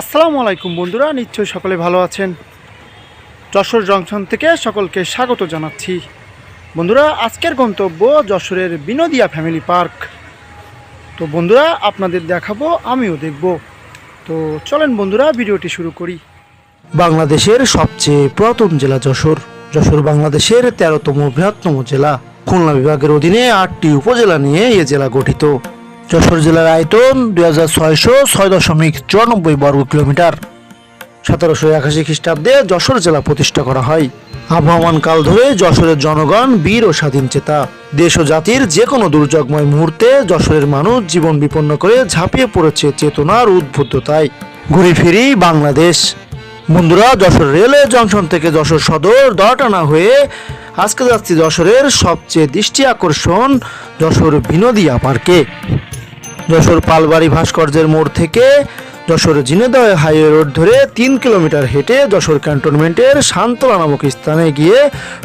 আসসালামু আলাইকুম বন্ধুরা, নিশ্চয়ই সকলে ভালো আছেন। যশোর জংশন থেকে সকলকে স্বাগত জানাচ্ছি। বন্ধুরা, আজকের গন্তব্য যশোরের বিনোদিয়া ফ্যামিলি পার্ক। তো বন্ধুরা, আপনাদের দেখাবো, আমিও দেখব। তো চলেন বন্ধুরা, ভিডিওটি শুরু করি। বাংলাদেশের সবচেয়ে পুরাতন জেলা যশোর। যশোর বাংলাদেশের তেরোতম বৃহত্তম জেলা। খুলনা বিভাগের অধীনে আটটি উপজেলা নিয়ে এ জেলা গঠিত। যশোর জেলার আয়তন দুই হাজার ছয়শো ছয় দশমিক চুরানব্বই বর্গ কিলোমিটার। সতেরোশো একাশি খ্রিস্টাব্দে যশোর জেলা প্রতিষ্ঠা করা হয়। আবহমান কাল ধরে যশোরের জনগণ, বীর ও স্বাধীন চেতা। দেশ ও জাতির যে কোনো দুর্যোগময় মুহূর্তে যশোরের মানুষ জীবন বিপন্ন করে ঝাঁপিয়ে পড়েছে চেতনার উদ্বুদ্ধতায়। ঘুরে ফিরি বাংলাদেশ। বন্ধুরা, যশোর রেলওয়ে জংশন থেকে যশোর সদর দটানা হয়ে আজকে যাচ্ছি যশোরের সবচেয়ে দৃষ্টি আকর্ষণ যশোর বিনোদিয়া পার্কে। যশোর পালবাড়ি ভাস্কর্যের মোড় থেকে যশোর জিনেদহ হাইওয়ে রোড ধরে তিন কিলোমিটার হেঁটে যশোর ক্যান্টনমেন্টের শান্তলা নামক স্থানে গিয়ে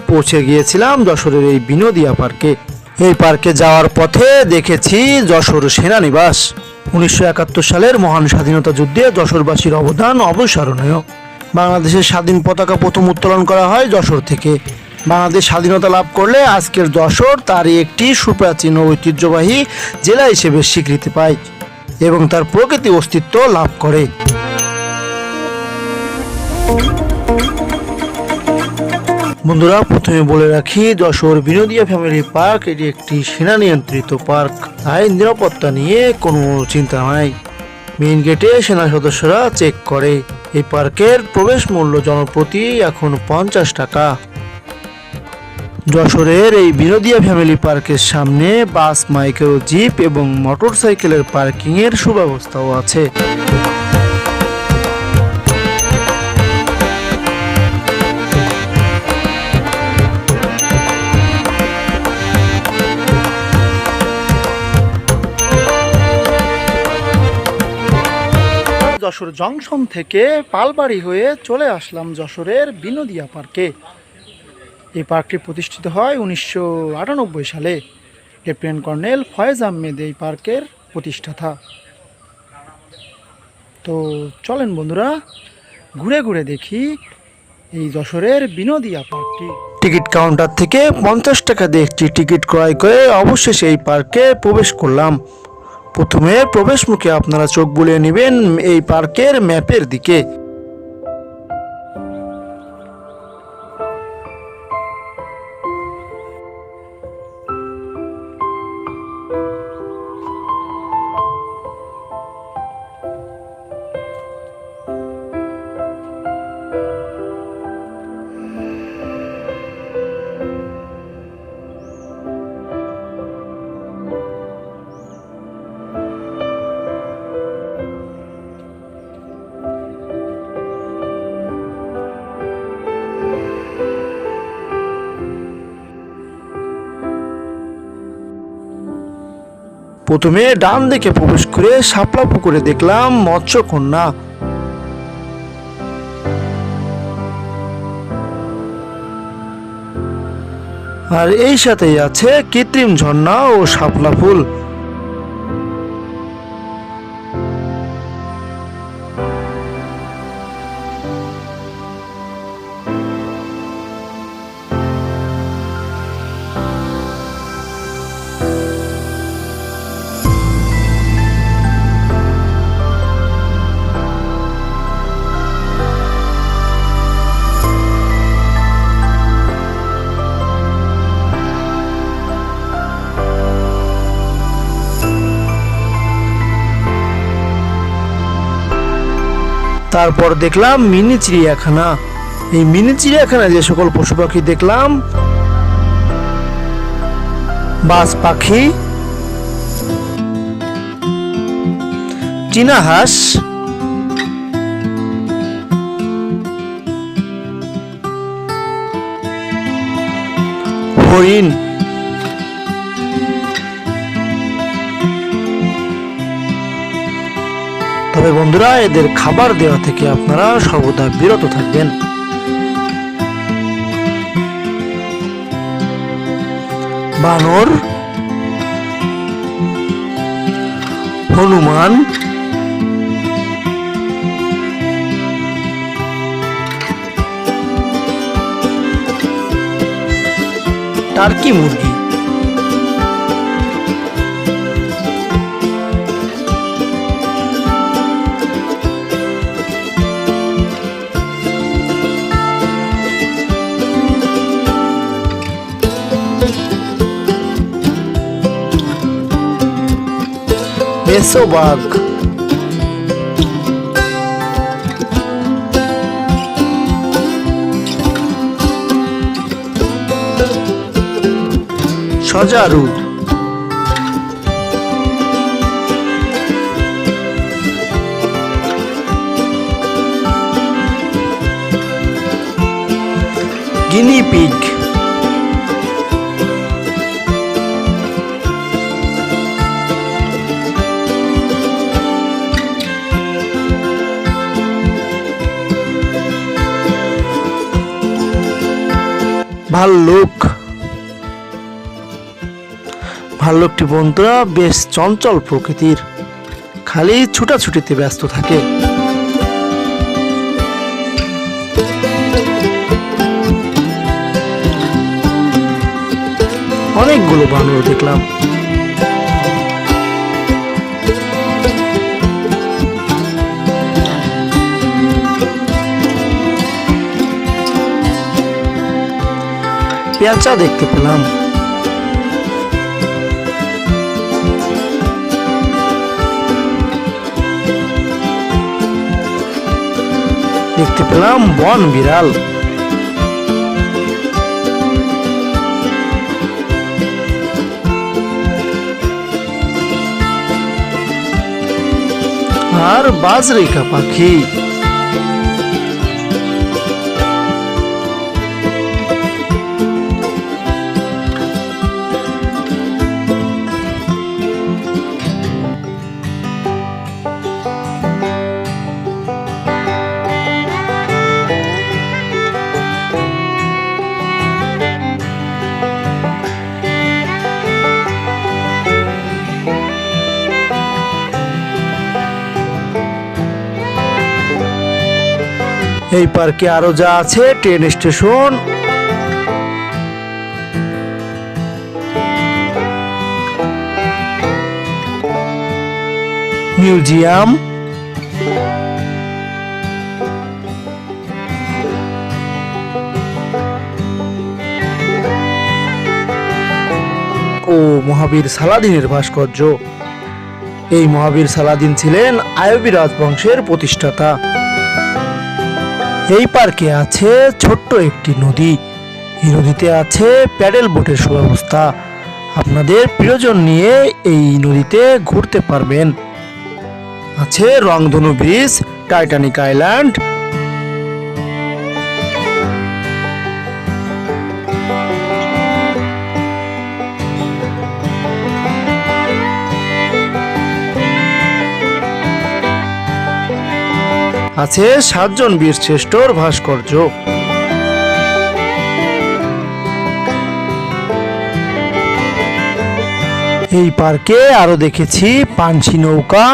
পৌঁছে গিয়েছিলাম যশোরের এই বিনোদিয়া পার্কে। এই পার্কে যাওয়ার পথে দেখেছি যশোর সেনানিবাস। উনিশশো একাত্তর সালের মহান স্বাধীনতা যুদ্ধে যশোরবাসীর অবদান অবস্মরণীয় বাংলাদেশের স্বাধীন পতাকা প্রথম উত্তোলন করা হয় যশোর থেকে। বাংলাদেশ স্বাধীনতা লাভ করলে আজকের যশোর তারই একটি সুপ্রাচীন ঐতিহ্যবাহী জেলা হিসেবে স্বীকৃতি পায় এবং তার প্রকৃতি অস্তিত্ব লাভ করে। বন্ধুরা, প্রথমে বলে রাখি, যশোর বিনোদিয়া ফ্যামিলি পার্ক, এটি একটি সেনা নিয়ন্ত্রিত পার্ক। তাই নিরাপত্তা নিয়ে কোনো চিন্তা নাই। মেইন গেটে সেনা সদস্যরা চেক করে। এই পার্কের প্রবেশ মূল্য জনপ্রতি এখন পঞ্চাশ টাকা। যশোরের এই বিনোদিয়া ফ্যামিলি পার্কের সামনে বাস মাইক্রো জিপ এবং মোটরসাইকেলের পার্কিংয়ের সুব্যবস্থাও আছে। যশোর জংশন থেকে পালবাড়ি হয়ে চলে আসলাম যশোরের বিনোদিয়া পার্কে। এই পার্কটি প্রতিষ্ঠিত হয় উনিশশো আটানব্বই সালে। লেফটেন্যান্ট কর্নেল ফয়েজ আহমেদ এই পার্কের প্রতিষ্ঠাতা। তো চলেন বন্ধুরা, ঘুরে ঘুরে দেখি এই যশোরের বিনোদিয়া পার্কটি। টিকিট কাউন্টার থেকে পঞ্চাশ টাকা দিয়ে একটি টিকিট ক্রয় করে অবশেষে এই পার্কে প্রবেশ করলাম। প্রথমে প্রবেশ মুখে আপনারা চোখ বুলিয়ে নেবেন এই পার্কের ম্যাপের দিকে। প্রথমে ডান দিকে প্রবেশ করে শাপলা পুকুরে দেখলাম মৎস্যকন্যা আর এই সাথেই আছে কৃত্রিম ঝর্ণা ও শাপলা ফুল। তারপর দেখলাম মিনি চিড়িয়াখানা। এই মিনি চিড়িয়াখানায় যে সকল পশু পাখি দেখলাম, বাজ পাখি চীনা হাঁস, হরিণ তবে বন্ধুরা এদের খাবার দেওয়া থেকে আপনারা সর্বদা বিরত থাকবেন। বানর হনুমান টার্কি মুরগি। মেসোবাগ সজারু গিনি পিগ। ভাল্লুক ভাল্লুকটি বন্ধুরা বেশ চঞ্চল প্রকৃতির। খালি ছুটাছুটিতে ব্যস্ত থাকে। অনেকগুলো বানর দেখলাম। পেঁচা দেখতে পেলাম। দেখতে পেলাম বন বিড়াল। আর বাজরিকা পাখি। এই পার্কে আরও যা আছে ট্রেন স্টেশন মিউজিয়াম ও মহাবীর সালাদিনের ভাস্কর্য। এই মহাবীর সালাদিন ছিলেন আয়বী রাজবংশের প্রতিষ্ঠাতা। এই পার্কে আছে ছোট্ট একটি নদী। এই নদীতে আছে প্যাডেল বোটের সুব্যবস্থা। আপনাদের প্রিয়জন নিয়ে এই নদীতে ঘুরতে পারবেন। আছে রংধনু ব্রিজ, টাইটানিক আইল্যান্ড আছে সাতজন বীর শ্রেষ্ঠর ভাস্কর্য। এই পার্কে আরও দেখেছি পানসি নৌকা।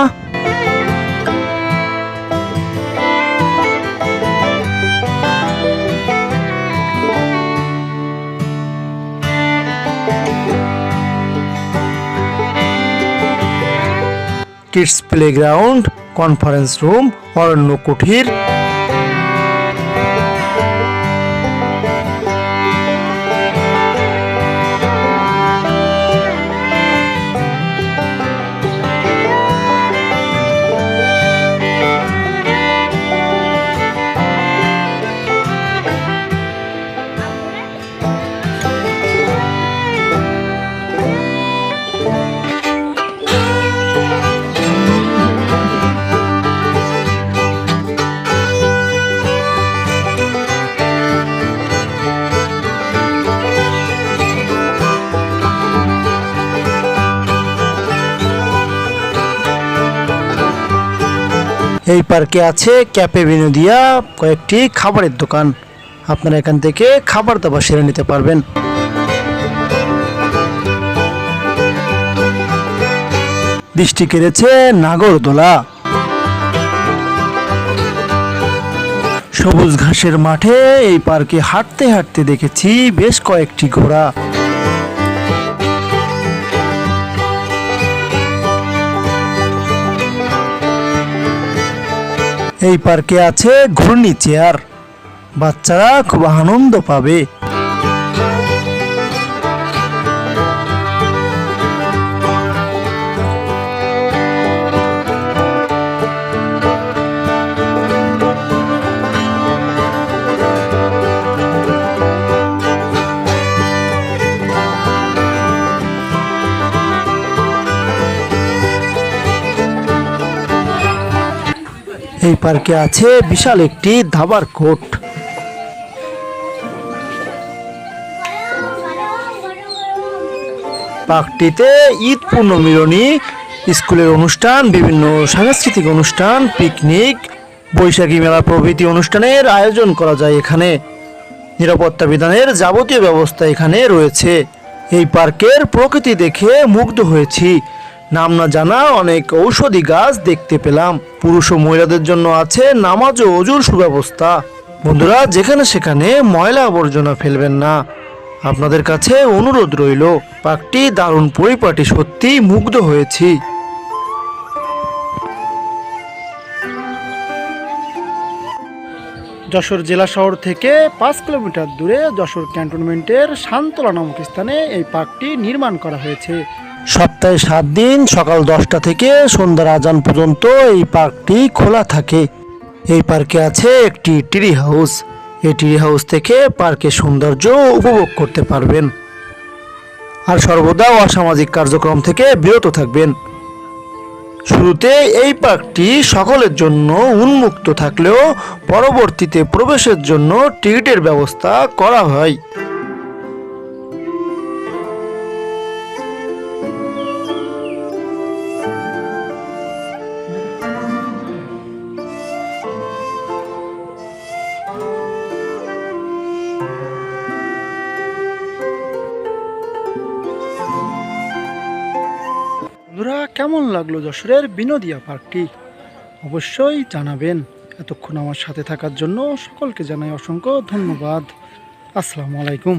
কিডস প্লেগ্রাউন্ড, কনফারেন্স রুম অরণ্য কুঠির এই পার্কে আছে ক্যাপে বিনোদিয়া কয়েকটি খাবারের দোকান। আপনারা এখান থেকে খাবার দাবার সেরে নিতে পারবেন। দৃষ্টি কেড়েছে নাগরদোলা। সবুজ ঘাসের মাঠে এই পার্কে হাঁটতে হাঁটতে দেখেছি বেশ কয়েকটি ঘোড়া। এই পার্কে আছে ঘূর্ণি চেয়ার। বাচ্চারা খুব আনন্দ পাবে। এই পার্কে আছে বিশাল একটি ধাবার কোট। পার্কটিতে ঈদ পূর্ণমিলনী, স্কুলের অনুষ্ঠান, বিভিন্ন সাংস্কৃতিক অনুষ্ঠান, পিকনিক, বৈশাখী মেলা প্রভৃতি অনুষ্ঠানের আয়োজন করা যায় এখানে। নিরাপত্তা বিধানের যাবতীয় ব্যবস্থা এখানে রয়েছে। এই পার্কের প্রকৃতি দেখে মুগ্ধ হয়েছি। নাম না জানা অনেক ঔষধি গাছ দেখতে পেলাম। পুরুষ ও মহিলাদের জন্য আছে নামাজ ও অজুর সুব্যবস্থা। বন্ধুরা, যেখানে সেখানে ময়লা আবর্জনা ফেলবেন না। আপনাদের কাছে অনুরোধ রইল পার্কটি দারুণ পরিপাটি সত্যি মুগ্ধ হয়েছি। যশোর জেলা শহর থেকে পাঁচ কিলোমিটার দূরে যশোর ক্যান্টনমেন্টের শান্তলা নামক স্থানে এই পার্কটি নির্মাণ করা হয়েছে। সপ্তাহে সাত দিন, সকাল দশটা থেকে সন্ধ্যার আজান পর্যন্ত এই পার্কটি খোলা থাকে। এই পার্কে আছে একটি ট্রি হাউস। এই ট্রি হাউস থেকে পার্কের সৌন্দর্য উপভোগ করতে পারবেন। আর সর্বদা অসামাজিক কার্যক্রম থেকে বিরত থাকবেন। শুরুতে এই পার্কটি সকলের জন্য উন্মুক্ত থাকলেও পরবর্তীতে প্রবেশের জন্য টিকিটের ব্যবস্থা করা হয়। বন্ধুরা, কেমন লাগল যশোরের বিনোদিয়া পার্কটি? অবশ্যই জানাবেন। এতক্ষণ আমার সাথে থাকার জন্য সকলকে জানাই অসংখ্য ধন্যবাদ। আসসালামু আলাইকুম।